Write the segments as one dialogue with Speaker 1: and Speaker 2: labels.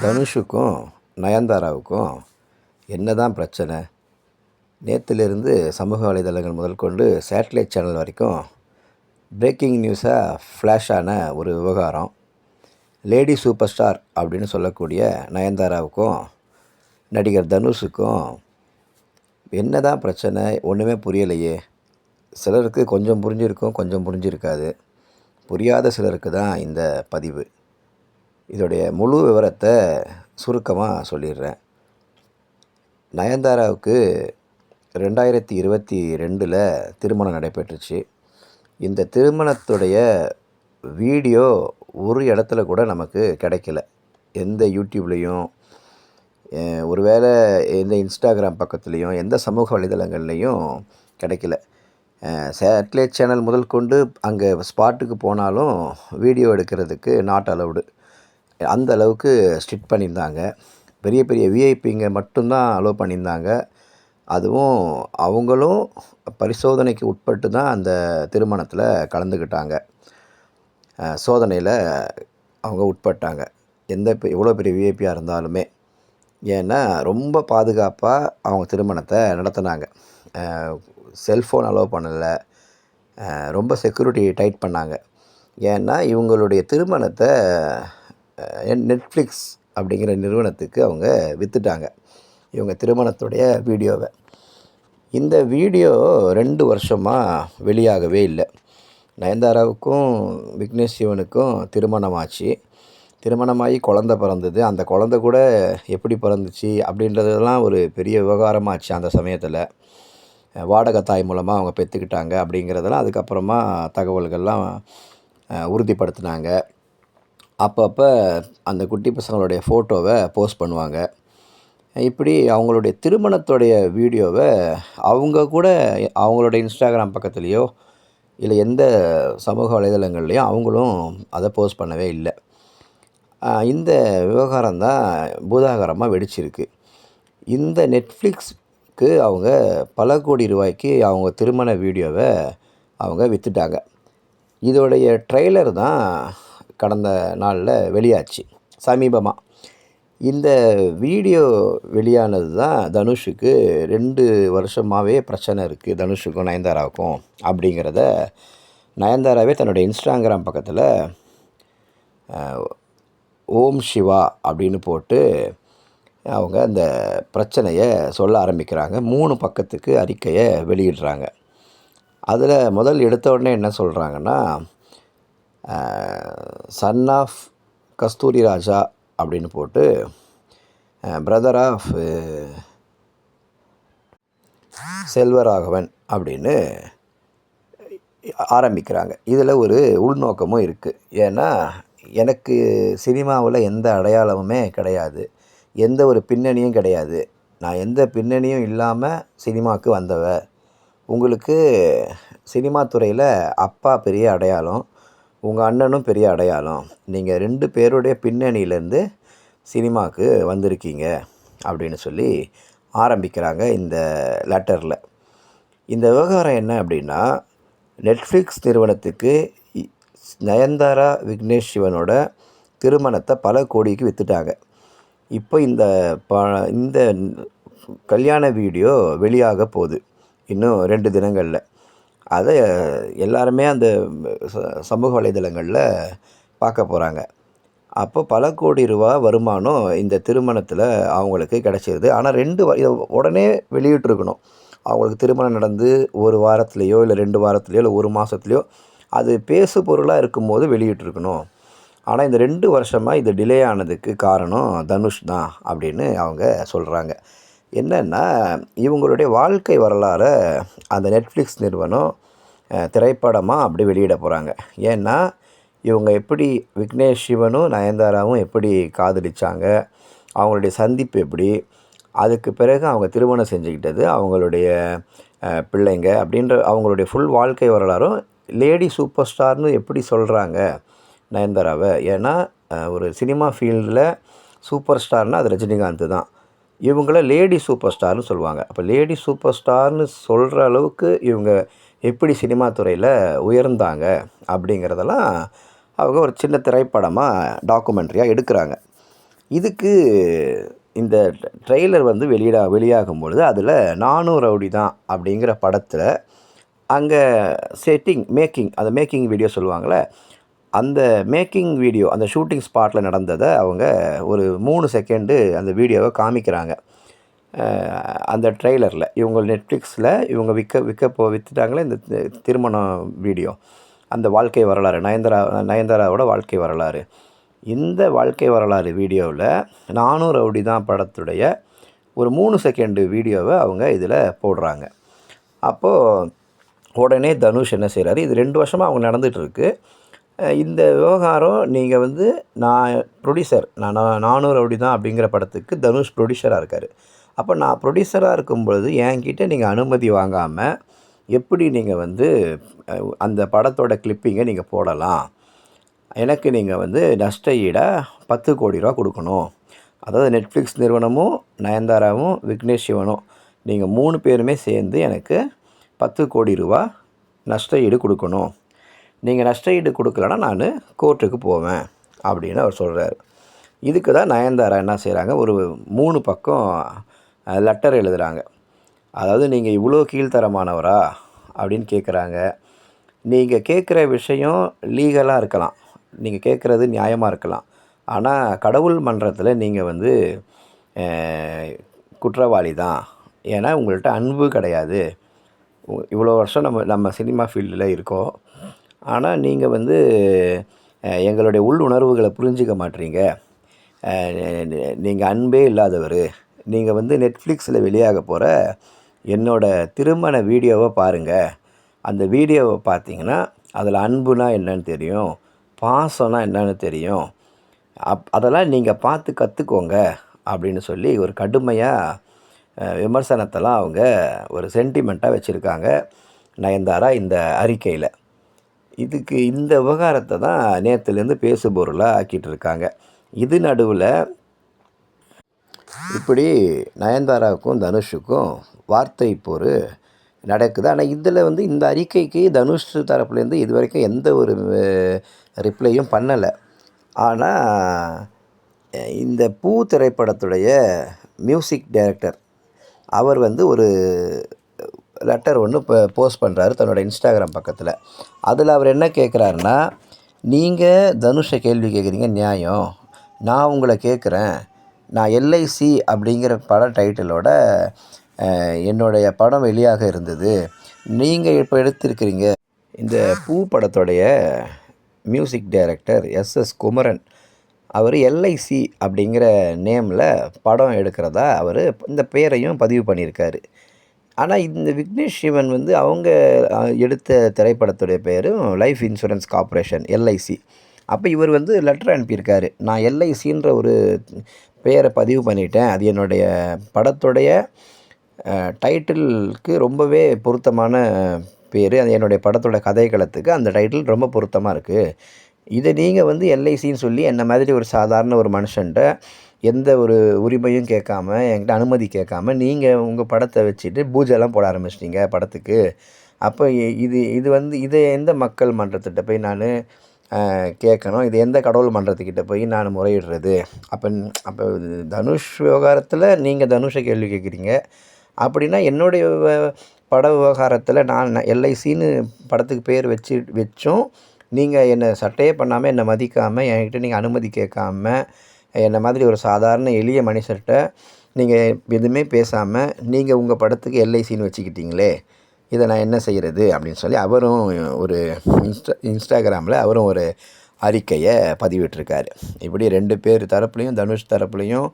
Speaker 1: தனுஷுக்கும் நயன்தாராவுக்கும் என்ன தான் பிரச்சனை? நேற்றுலேருந்து சமூக வலைதளங்கள் முதல் கொண்டு சேட்டலைட் சேனல் வரைக்கும் பிரேக்கிங் நியூஸாக ஃப்ளாஷான ஒரு விவகாரம். லேடி சூப்பர் ஸ்டார் அப்படின்னு சொல்லக்கூடிய நயன்தாராவுக்கும் நடிகர் தனுஷுக்கும் என்ன தான் பிரச்சனை? ஒன்றுமே புரியலையே. சிலருக்கு கொஞ்சம் புரிஞ்சிருக்கும் கொஞ்சம் புரிஞ்சிருக்காது. புரியாத சிலருக்கு தான் இந்த பதிவு. இதோடைய முழு விவரத்தை சுருக்கமாக சொல்லிடுறேன். நயன்தாராவுக்கு ரெண்டாயிரத்தி இருபத்தி ரெண்டில் திருமணம் நடைபெற்றுச்சு. இந்த திருமணத்துடைய வீடியோ ஒரு இடத்துல கூட நமக்கு கிடைக்கல. எந்த யூடியூப்லேயும் ஒருவேளை எந்த இன்ஸ்டாகிராம் பக்கத்துலேயும் எந்த சமூக வலைதளங்கள்லேயும் கிடைக்கல. சேட்டலைட் சேனல் முதல் கொண்டு அங்கே ஸ்பாட்டுக்கு போனாலும் வீடியோ எடுக்கிறதுக்கு நாட் அலவுடு. அந்த அளவுக்கு ஸ்ட்ரிக்ட் பண்ணியிருந்தாங்க. பெரிய பெரிய விஐபிங்க மட்டும்தான் அலோவ் பண்ணியிருந்தாங்க. அதுவும் அவங்களும் பரிசோதனைக்கு உட்பட்டு தான் அந்த திருமணத்தில் கலந்துக்கிட்டாங்க. சோதனையில் அவங்க உட்பட்டாங்க. எந்த பெ- எவ்வளோ பெரிய விஐபியாக இருந்தாலுமே. ஏன்னா ரொம்ப பாதுகாப்பாக அவங்க திருமணத்தை நடத்தினாங்க. செல்ஃபோன் அலோவ் பண்ணலை. ரொம்ப செக்யூரிட்டி டைட் பண்ணாங்க. ஏன்னா இவங்களுடைய திருமணத்தை நெட்ஃப்ளிக்ஸ் அப்படிங்கிற நிறுவனத்துக்கு அவங்க விற்றுட்டாங்க இவங்க திருமணத்துடைய வீடியோவை. இந்த வீடியோ ரெண்டு வருஷமாக வெளியாகவே இல்லை. நயன்தாராவுக்கும் விக்னேஷ் சிவனுக்கும் திருமணமாச்சு. திருமணமாகி குழந்த பிறந்தது. அந்த குழந்த கூட எப்படி பிறந்துச்சு அப்படின்றதெல்லாம் ஒரு பெரிய விவகாரமாச்சு அந்த சமயத்தில். வாடகை தாய் மூலமாக அவங்க பெற்றுக்கிட்டாங்க அப்படிங்கிறதெல்லாம் அதுக்கப்புறமா தகவல்கள்லாம் உறுதிப்படுத்தினாங்க. அப்பப்போ அந்த குட்டி பசங்களுடைய ஃபோட்டோவை போஸ்ட் பண்ணுவாங்க. இப்படி அவங்களுடைய திருமணத்துடைய வீடியோவை அவங்க கூட அவங்களோட இன்ஸ்டாகிராம் பக்கத்துலேயோ இல்லை எந்த சமூக வலைதளங்கள்லேயும் அவங்களும் அதை போஸ்ட் பண்ணவே இல்லை. இந்த விவகாரம் தான் பூதாகரமாக வெடிச்சிருக்கு. இந்த நெட்ஃப்ளிக்ஸ்க்கு அவங்க பல கோடி ரூபாய்க்கு அவங்க திருமண வீடியோவை அவங்க விற்றுட்டாங்க இதோடைய ட்ரெய்லர் தான் கடந்த நாளில் வெளியாச்சு. சமீபமாக இந்த வீடியோ வெளியானது தான் தனுஷுக்கு ரெண்டு வருஷமாகவே பிரச்சனை இருக்குது தனுஷுக்கும் நயன்தாராவுக்கும் அப்படிங்கிறத நயன்தாராவே தன்னுடைய இன்ஸ்டாகிராம் பக்கத்தில் ஓம் சிவா அப்படின்னு போட்டு அவங்க அந்த பிரச்சனையை சொல்ல ஆரம்பிக்கிறாங்க. மூணு பக்கத்துக்கு அறிக்கையை வெளியிடுறாங்க. அதில் முதல் எடுத்த உடனே என்ன சொல்கிறாங்கன்னா சன் ஆஃப் கஸ்தூரி ராஜா அப்படின்னு போட்டு பிரதர் ஆஃப் செல்வராகவன் அப்படின்னு ஆரம்பிக்கிறாங்க. இதில் ஒரு உள்நோக்கமும் இருக்குது ஏன்னா எனக்கு சினிமாவில் எந்த அடையாளமுமே கிடையாது. எந்த ஒரு பின்னணியும் கிடையாது. நான் எந்த பின்னணியும் இல்லாமல் சினிமாவுக்கு வந்தவ. உங்களுக்கு சினிமா துறையில் அப்பா பெரிய அடையாளம். உங்கள் அண்ணனும் பெரிய அடையாளம். நீங்கள் ரெண்டு பேருடைய பின்னணியிலேருந்து சினிமாவுக்கு வந்திருக்கீங்க அப்படின்னு சொல்லி ஆரம்பிக்கிறாங்க இந்த லெட்டரில். இந்த விவகாரம் என்ன அப்படின்னா நெட்ஃப்ளிக்ஸ் நிறுவனத்துக்கு நயன்தாரா விக்னேஷ் சிவனோட திருமணத்தை பல கோடிக்கு விற்றுட்டாங்க இப்போ இந்த ப இந்த கல்யாண வீடியோ வெளியாக போகுது. இன்னும் ரெண்டு தினங்களில். அதை எல்லாருமே அந்த ச- சமூக வலைதளங்களில் பார்க்க போகிறாங்க அப்போ பல கோடி ரூபா வருமானம் இந்த திருமணத்தில் அவங்களுக்கு கிடச்சிருது. ஆனால் ரெண்டு உடனே வெளியிட்டிருக்கணும். அவங்களுக்கு திருமணம் நடந்து ஒரு வாரத்துலேயோ இல்லை ரெண்டு வாரத்துலேயோ இல்லை ஒரு மாதத்துலேயோ அது பேசு பொருளாக இருக்கும்போது வெளியிட்டிருக்கணும். ஆனால் இந்த ரெண்டு வருஷமாக இது டிலே ஆனதுக்கு காரணம் தனுஷ் தான் அப்படின்னு அவங்க சொல்கிறாங்க என்னென்னா இவங்களுடைய வாழ்க்கை வரலாறை அந்த நெட்ஃப்ளிக்ஸ் நிறுவனம் திரைப்படமாக அப்படி வெளியிட போகிறாங்க ஏன்னா இவங்க எப்படி விக்னேஷ் சிவனும் நயன்தாராவும் எப்படி காதலிச்சாங்க அவங்களுடைய சந்திப்பு எப்படி அதுக்கு பிறகு அவங்க திருமணம் செஞ்சுக்கிட்டது அவங்களுடைய பிள்ளைங்க அப்படின்ற அவங்களுடைய ஃபுல் வாழ்க்கை வரலாறும் லேடி சூப்பர் ஸ்டார்னு எப்படி சொல்கிறாங்க நயன்தாராவை? ஏன்னா ஒரு சினிமா ஃபீல்டில் சூப்பர் ஸ்டார்னால் அது ரஜினிகாந்த் தான். இவங்கள லேடி சூப்பர் ஸ்டார்னு சொல்லுவாங்க. அப்போ லேடி சூப்பர் ஸ்டார்னு சொல்கிற அளவுக்கு இவங்க எப்படி சினிமா துறையில் உயர்ந்தாங்க அப்படிங்கிறதெல்லாம் அவங்க ஒரு சின்ன திரைப்படமாக டாக்குமெண்ட்ரியாக எடுக்கிறாங்க. இதுக்கு இந்த ட்ரெய்லர் வந்து வெளியிடா வெளியாகும் பொழுது அதில் நானும் ரவுடி தான் அப்படிங்கிற படத்தில் அங்கே செட்டிங் மேக்கிங் அந்த மேக்கிங் வீடியோ சொல்லுவாங்கள்ல அந்த மேக்கிங் வீடியோ அந்த ஷூட்டிங் ஸ்பாட்டில் நடந்ததை அவங்க ஒரு மூணு செகண்டு அந்த வீடியோவை காமிக்கிறாங்க. அந்த ட்ரெய்லரில். இவங்க நெட்ஃப்ளிக்ஸில் இவங்க விற்க விற்க போ விற்றுட்டாங்களே இந்த திருமணம் வீடியோ. அந்த வாழ்க்கை வரலாறு நயன்தாரா நயன்தாராவோட வாழ்க்கை வரலாறு. இந்த வாழ்க்கை வரலாறு வீடியோவில் நானும் ரவுடி தான் படத்துடைய ஒரு மூணு செகண்டு வீடியோவை அவங்க இதில் போடுறாங்க. அப்போது உடனே தனுஷ் என்ன செய்கிறாரு இது ரெண்டு வருஷமாக அவங்க நடந்துகிட்ருக்கு இந்த விவகாரம் நீங்கள் வந்து நான் ப்ரொடியூசர் நான் நான் நானூறு ரவுடி தான் அப்படிங்கிற படத்துக்கு தனுஷ் ப்ரொடியூசராக இருக்கார். அப்போ நான் ப்ரொடியூசராக இருக்கும் பொழுது என்கிட்ட நீங்கள் அனுமதி வாங்காமல் எப்படி நீங்கள் வந்து அந்த படத்தோட கிளிப்பிங்கை நீங்கள் போடலாம்? எனக்கு நீங்கள் வந்து நஷ்ட ஈடாக பத்து கோடி ரூபா கொடுக்கணும். அதாவது நெட்ஃப்ளிக்ஸ் நிறுவனமும் நயன்தாராவும் விக்னேஷ் சிவனும் நீங்கள் மூணு பேருமே சேர்ந்து எனக்கு பத்து கோடி ரூபா நஷ்ட ஈடு கொடுக்கணும். நீங்கள் நஷ்ட ஈடு கொடுக்கலன்னா நான் கோர்ட்டுக்கு போவேன் அப்படின்னு அவர் சொல்கிறார் இதுக்கு தான் நயன்தாரா என்ன செய்கிறாங்க ஒரு மூணு பக்கம் லெட்டர் எழுதுகிறாங்க அதாவது நீங்கள் இவ்வளோ கீழ்த்தரமானவரா? அப்படின்னு கேட்குறாங்க நீங்கள் கேட்குற விஷயம் லீகலாக இருக்கலாம். நீங்கள் கேட்குறது நியாயமாக இருக்கலாம். ஆனால் கடவுள் மன்றத்தில் நீங்கள் வந்து குற்றவாளி தான் ஏன்னா உங்கள்கிட்ட அன்பு கிடையாது. இவ்வளோ வருஷம் நம்ம நம்ம சினிமா ஃபீல்டில் இருக்கோம் ஆனால் நீங்கள் வந்து எங்களுடைய உள் உணர்வுகளை புரிஞ்சிக்க மாட்டீங்க. நீங்கள் அன்பே இல்லாதவர். நீங்கள் வந்து நெட்ஃப்ளிக்ஸில் வெளியாக போகிற என்னோடய திருமண வீடியோவை பாருங்கள் அந்த வீடியோவை பார்த்தீங்கன்னா அதில் அன்புனா என்னன்னு தெரியும் பாசம்னா என்னன்னு தெரியும். அப் அதெல்லாம் நீங்கள் பார்த்து கற்றுக்கோங்க அப்படின்னு சொல்லி ஒரு கடுமையாக விமர்சனத்தெல்லாம் அவங்க ஒரு சென்டிமெண்ட்டாக வச்சுருக்காங்க நயன்தாரா இந்த அறிக்கையில். இதுக்கு இந்த விவகாரத்தை தான் நேற்றுலேருந்து பேசுபொருளாக ஆக்கிட்டு இருக்காங்க. இது நடுவில் இப்படி நயன்தாராவுக்கும் தனுஷுக்கும் வார்த்தை போர் நடக்குது. ஆனால் இதில் வந்து இந்த அறிக்கைக்கு தனுஷ் தரப்புலேருந்து இது வரைக்கும் எந்த ஒரு ரிப்ளையும் பண்ணலை. ஆனால் இந்த பூ திரைப்படத்துடைய மியூசிக் டைரக்டர் அவர் வந்து ஒரு லெட்டர் ஒன்று இப்போ போஸ்ட் பண்ணுறாரு தன்னோட இன்ஸ்டாகிராம் பக்கத்தில். அதில் அவர் என்ன கேட்குறாருன்னா நீங்கள் தனுஷை கேள்வி கேட்குறீங்க நியாயம். நான் உங்களை கேட்குறேன் நான் எல்ஐசி அப்படிங்கிற பட டைட்டிலோட என்னுடைய படம் வெளியாக இருந்தது. நீங்கள் இப்போ எடுத்திருக்கிறீங்க இந்த பூ படத்துடைய music director S S Kumaran. அவர் எல்ஐசி அப்படிங்கிற நேமில் படம் எடுக்கிறதா அவர் இந்த பேரையும் பதிவு பண்ணியிருக்காரு. ஆனால் இந்த விக்னேஷ் சிவன் வந்து அவங்க எடுத்த திரைப்படத்துடைய பேரும் லைஃப் இன்சூரன்ஸ் கார்ப்பரேஷன் எல்ஐசி அப்போ இவர் வந்து லெட்டர் அனுப்பியிருக்காரு. நான் எல்ஐசின்ற ஒரு பெயரை பதிவு பண்ணிட்டேன். அது என்னுடைய படத்துடைய டைட்டிலுக்கு ரொம்பவே பொருத்தமான பேர். அது என்னுடைய படத்தோட கதைக்களத்துக்கு அந்த டைட்டில் ரொம்ப பொருத்தமாக இருக்குது இதை நீங்கள் வந்து எல்ஐசின்னு சொல்லி என்ன மாதிரி ஒரு சாதாரண ஒரு மனுஷன்ட்ட எந்த ஒரு உரிமையும் கேட்காம என்கிட்ட அனுமதி கேட்காம நீங்கள் உங்கள் படத்தை வச்சுட்டு பூஜைலாம் போட ஆரம்பிச்சிட்டிங்க படத்துக்கு. அப்போ இது இது வந்து இதை எந்த மக்கள் மன்றத்திட்ட போய் நான் கேட்கணும். இது எந்த கடவுள் மன்றத்துக்கிட்ட போய் நான் முறையிடுறது? அப்போ அப்போ தனுஷ் விவகாரத்தில் நீங்கள் தனுஷை கேள்வி கேட்குறீங்க. அப்படின்னா என்னுடைய பட விவகாரத்தில் நான் எல்ஐசின்னு படத்துக்கு பேர் வச்சு வச்சும் நீங்கள் என்னை சட்டையே பண்ணாமல் என்னை மதிக்காமல் என்கிட்ட நீங்கள் அனுமதி கேட்காம என்னை மாதிரி ஒரு சாதாரண எளிய மனுஷர்கிட்ட நீங்கள் எதுவுமே பேசாமல் நீங்கள் உங்கள் படத்துக்கு எல்ஐசின்னு வச்சுக்கிட்டீங்களே? இதை நான் என்ன செய்கிறது அப்படின்னு சொல்லி அவரும் ஒரு இன்ஸ்டா இன்ஸ்டாகிராமில் அவரும் ஒரு அறிக்கையை பதிவிட்டிருக்காரு. இப்படி ரெண்டு பேர் தரப்புலையும் தனுஷ் தரப்புலையும்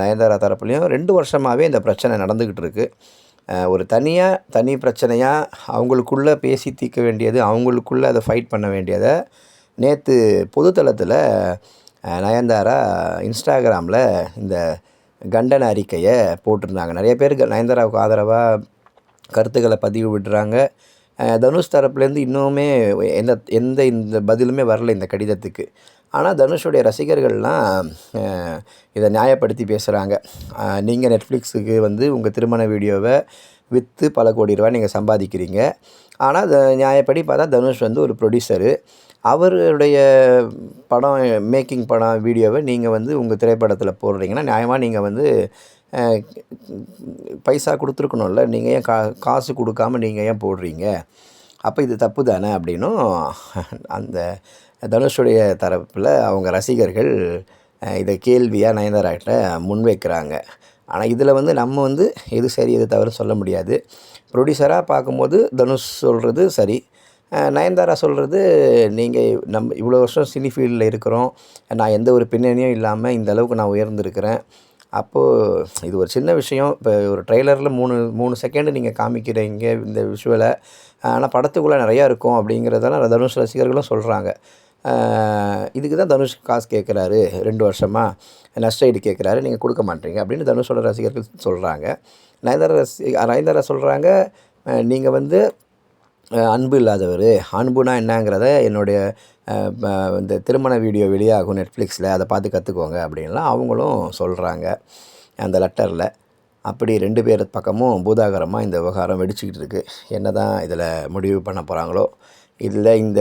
Speaker 1: நயன்தாரா தரப்புலையும் ரெண்டு வருஷமாகவே இந்த பிரச்சனை நடந்துக்கிட்டு இருக்குது ஒரு தனியாக தனி பிரச்சனையாக அவங்களுக்குள்ளே பேசி தீர்க்க வேண்டியது அவங்களுக்குள்ளே அதை ஃபைட் பண்ண வேண்டியதை நேற்று பொதுத்தளத்தில் நயன்தாரா இன்ஸ்டாகிராமில் இந்த கண்டன அறிக்கையை போட்டிருந்தாங்க. நிறைய பேர் நயன்தாராவுக்கு ஆதரவாக கருத்துக்களை பதிவு விடுறாங்க. தனுஷ் தரப்புலேருந்து இன்னுமே எந்த எந்த இந்த பதிலுமே வரல இந்த கடிதத்துக்கு. ஆனால் தனுஷுடைய ரசிகர்கள்லாம் இதை நியாயப்படுத்தி பேசுகிறாங்க நீங்கள் நெட்ஃப்ளிக்ஸுக்கு வந்து உங்கள் திருமண வீடியோவை விற்று பல கோடி ரூபாய் நீங்கள் சம்பாதிக்கிறீங்க. ஆனால் நியாயப்படி பார்த்தா தனுஷ் வந்து ஒரு ப்ரொடியூசரு அவருடைய படம் மேக்கிங் படம் வீடியோவை நீங்கள் வந்து உங்கள் திரைப்படத்தில் போடுறீங்கன்னா நியாயமாக நீங்கள் வந்து பைசா கொடுத்துருக்கணும்ல. நீங்கள் ஏன் கா காசு கொடுக்காம நீங்கள் ஏன் போடுறீங்க? அப்போ இது தப்பு தானே அப்படின்னும் அந்த தனுஷுடைய தரப்பில் அவங்க ரசிகர்கள் இதை கேள்வியாக நயன்தாராகிட்ட முன்வைக்கிறாங்க. ஆனால் இதில் வந்து நம்ம வந்து எது சரி எது தவறு சொல்ல முடியாது. ப்ரொடியூசராக பார்க்கும்போது தனுஷ் சொல்கிறது சரி. நயன்தாரா சொல்கிறது நீங்கள் நம்ம இவ்வளோ வருஷம் சினி ஃபீல்டில் இருக்கிறோம். நான் எந்த ஒரு பின்னணியும் இல்லாமல் இந்த அளவுக்கு நான் உயர்ந்திருக்கிறேன். அப்போது இது ஒரு சின்ன விஷயம். இப்போ ஒரு ட்ரெய்லரில் மூணு மூணு செகண்டு நீங்கள் காமிக்கிறீங்க இந்த விஷுவலை. ஆனால் படத்துக்குள்ளே நிறையா இருக்கும் அப்படிங்கிறதெல்லாம் தனுஷ் ரசிகர்களும் சொல்கிறாங்க இதுக்கு தான் தனுஷ் காசு கேட்குறாரு ரெண்டு வருஷமாக நஷ்டஈடு கேட்குறாரு நீங்கள் கொடுக்க மாட்டீங்க. அப்படின்னு தனுஷோட ரசிகர்கள் சொல்கிறாங்க நயன்தாரா ரசி நயன்தாரா சொல்கிறாங்க நீங்கள் வந்து அன்பு இல்லாதவர். அன்புனா என்னங்கிறத என்னுடைய இந்த திருமண வீடியோ வெளியாகும் நெட்ஃப்ளிக்ஸில் அதை பார்த்து கற்றுக்கோங்க அப்படின்லாம் அவங்களும் சொல்கிறாங்க அந்த லெட்டரில். அப்படி ரெண்டு பேர் பக்கமும் பூதாகரமாக இந்த விவகாரம் வெடிச்சுக்கிட்டு இருக்குது என்ன தான் இதில் முடிவு பண்ண போகிறாங்களோ இதில் இந்த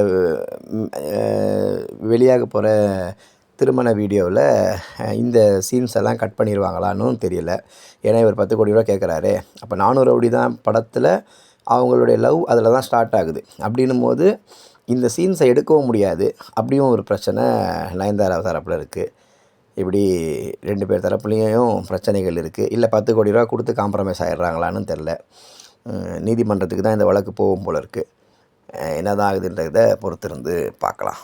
Speaker 1: வெளியாக போகிற திருமண வீடியோவில் இந்த சீன்ஸ் எல்லாம் கட் பண்ணிடுவாங்களான்னு தெரியல. ஏன்னா இவர் பத்து கோடி ரூபா கேட்குறாரு அப்போ நானூறு கோடி தான் படத்தில் அவங்களுடைய லவ் அதில் தான் ஸ்டார்ட் ஆகுது. அப்படின்னும் போது இந்த சீன்ஸை எடுக்கவும் முடியாது. அப்படியும் ஒரு பிரச்சனை நயன்தாரா தரப்பில் இருக்குது இப்படி ரெண்டு பேர் தரப்புலேயும் பிரச்சனைகள் இருக்குது இல்லை பத்து கோடி ரூபா கொடுத்து காம்ப்ரமைஸ் ஆகிடுறாங்களான்னு தெரில நீதிமன்றத்துக்கு தான் இந்த வழக்கு போகும் போல இருக்குது என்ன தான் ஆகுதுன்றதை பொறுத்திருந்து பார்க்கலாம்.